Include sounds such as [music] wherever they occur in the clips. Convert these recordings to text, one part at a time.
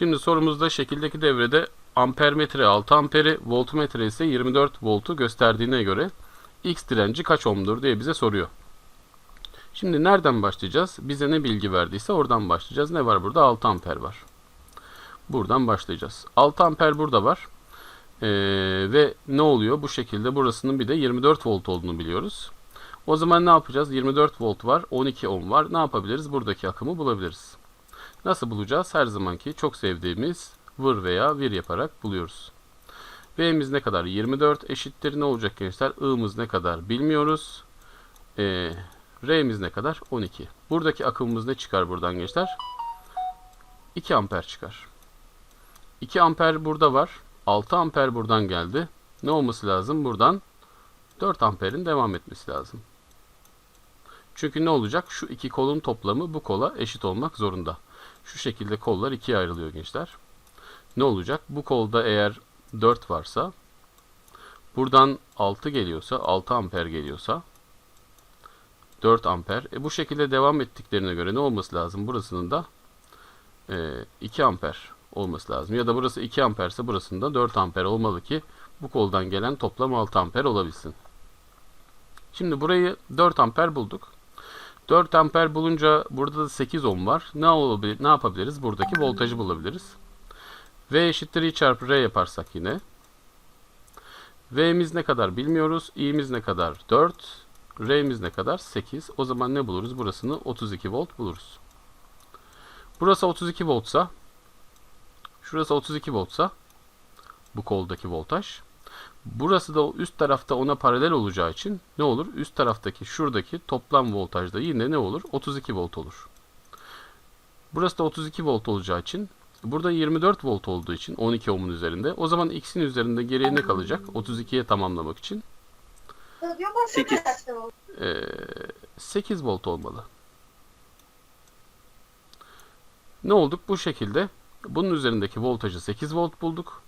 Şimdi sorumuzda şekildeki devrede ampermetre 6 amperi, voltmetre ise 24 voltu gösterdiğine göre X direnci kaç ohmdur diye bize soruyor. Şimdi nereden başlayacağız? Bize ne bilgi verdiyse oradan başlayacağız. Ne var burada? 6 amper var. Buradan başlayacağız. 6 amper burada var. Ee, ve ne oluyor? Bu şekilde burasının bir de 24 volt olduğunu biliyoruz. O zaman ne yapacağız? 24 volt var, 12 ohm var. Ne yapabiliriz? Buradaki akımı bulabiliriz. Nasıl bulacağız? Her zamanki çok sevdiğimiz vır veya vir yaparak buluyoruz. V'miz ne kadar? 24 eşittir. Ne olacak gençler? I'mız ne kadar? Bilmiyoruz. Ee, R'miz ne kadar? 12. Buradaki akımımız ne çıkar buradan gençler? 2 amper çıkar. 2 amper burada var. 6 amper buradan geldi. Ne olması lazım? Buradan 4 amperin devam etmesi lazım. Çünkü ne olacak? Şu iki kolun toplamı bu kola eşit olmak zorunda. Şu şekilde kollar ikiye ayrılıyor gençler. Ne olacak? Bu kolda eğer 4 varsa buradan 6 geliyorsa 6 amper geliyorsa 4 amper. E bu şekilde devam ettiklerine göre ne olması lazım? Burasının da e, 2 amper olması lazım. Ya da burası 2 amperse burasının da 4 amper olmalı ki bu koldan gelen toplam 6 amper olabilsin. Şimdi burayı 4 amper bulduk. 4 amper bulunca burada da 8 ohm var. Ne olabilir? Ne yapabiliriz? Buradaki voltajı bulabiliriz. V eşittir I çarpı R yaparsak yine. V'miz ne kadar bilmiyoruz. i'miz ne kadar? 4. R'miz ne kadar? 8. O zaman ne buluruz? Burasını 32 volt buluruz. Burası 32 voltsa şurası 32 voltsa bu koldaki voltaj. Burası da üst tarafta ona paralel olacağı için ne olur? Üst taraftaki şuradaki toplam voltajda yine ne olur? 32 volt olur. Burası da 32 volt olacağı için burada 24 volt olduğu için 12 ohmun üzerinde. O zaman x'in üzerinde geriye ne kalacak? 32'ye tamamlamak için 8. Ee, 8 volt olmalı. Ne olduk? Bu şekilde bunun üzerindeki voltajı 8 volt bulduk.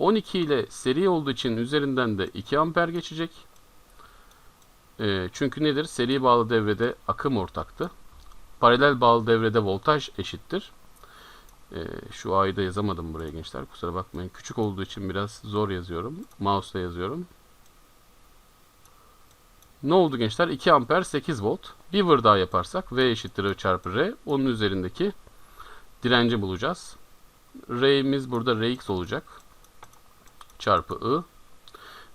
12 ile seri olduğu için üzerinden de 2 amper geçecek. Ee, çünkü nedir? Seri bağlı devrede akım ortaktı. Paralel bağlı devrede voltaj eşittir. Ee, şu A'yı da yazamadım buraya gençler. Kusura bakmayın. Küçük olduğu için biraz zor yazıyorum. Mouse'la yazıyorum. Ne oldu gençler? 2 amper 8 volt. Bir vır daha yaparsak V eşittir I çarpı R. Onun üzerindeki direnci bulacağız. R'miz burada Rx olacak. Çarpı I.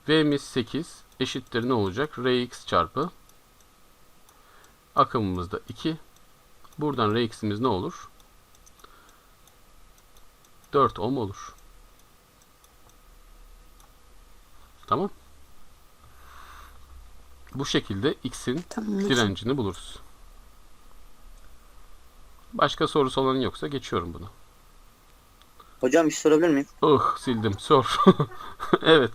V'miz 8 eşittir ne olacak? Rx çarpı akımımız da 2. Buradan Rx'imiz ne olur? 4 ohm olur. Tamam. Bu şekilde X'in Tamam. direncini buluruz. Başka sorusu olan yoksa geçiyorum bunu. Hocam bir şey sorabilir miyim? Oh sildim. Sor. [laughs] evet.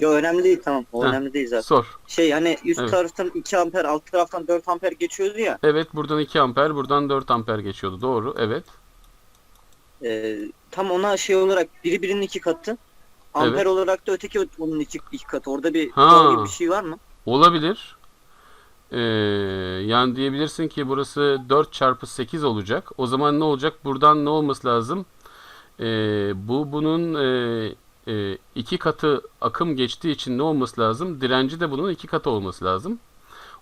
Yo önemli değil tamam. O Ha. önemli değil zaten. Sor. Şey hani üst Evet. taraftan 2 amper alt taraftan 4 amper geçiyordu ya. Evet buradan 2 amper buradan 4 amper geçiyordu. Doğru. Evet. E, tam ona şey olarak biri birinin iki katı. Amper Evet. olarak da öteki onun iki, iki katı. Orada bir Ha. gibi bir şey var mı? Olabilir. Ee, yani diyebilirsin ki burası 4 çarpı 8 olacak. O zaman ne olacak? Buradan ne olması lazım? Ee, bu bunun e, e, iki katı akım geçtiği için ne olması lazım? Direnci de bunun iki katı olması lazım.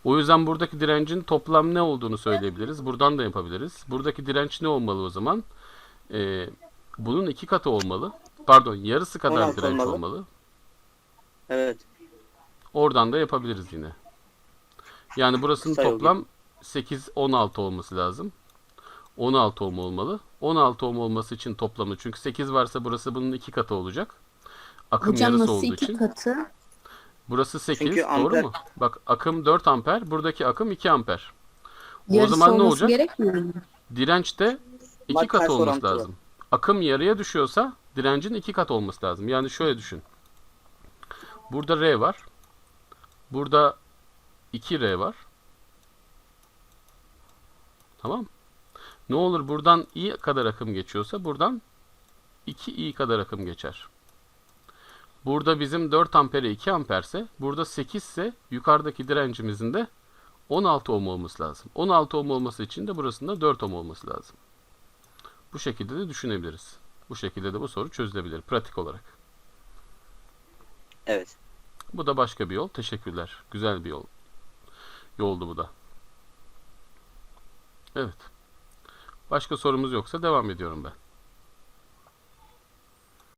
O yüzden buradaki direncin toplam ne olduğunu söyleyebiliriz. Buradan da yapabiliriz. Buradaki direnç ne olmalı o zaman? Ee, bunun iki katı olmalı. Pardon, yarısı kadar 16 direnç olmalı. olmalı. Evet. Oradan da yapabiliriz yine. Yani burasının Sayı toplam 8 16 olması lazım. 16 ohm olmalı. 16 ohm olması için toplamı çünkü 8 varsa burası bunun iki katı olacak. Akım Hocam yarısı nasıl olduğu iki için. katı? Burası 8 Çünkü doğru amper- mu? Bak akım 4 amper, buradaki akım 2 amper. O Yarısı zaman ne olması olacak? gerekmiyor mu? Direnç de iki Bak, katı ters olması orantılı. lazım. Akım yarıya düşüyorsa direncin iki katı olması lazım. Yani şöyle düşün. Burada R var. Burada 2R var. Tamam. Ne olur buradan I kadar akım geçiyorsa buradan 2I kadar akım geçer. Burada bizim 4 ampere 2 amperse burada 8 ise yukarıdaki direncimizin de 16 ohm olması lazım. 16 ohm olması için de burasında 4 ohm olması lazım. Bu şekilde de düşünebiliriz. Bu şekilde de bu soru çözülebilir pratik olarak. Evet. Bu da başka bir yol. Teşekkürler. Güzel bir yol. Yoldu bu da. Evet. Başka sorumuz yoksa devam ediyorum ben.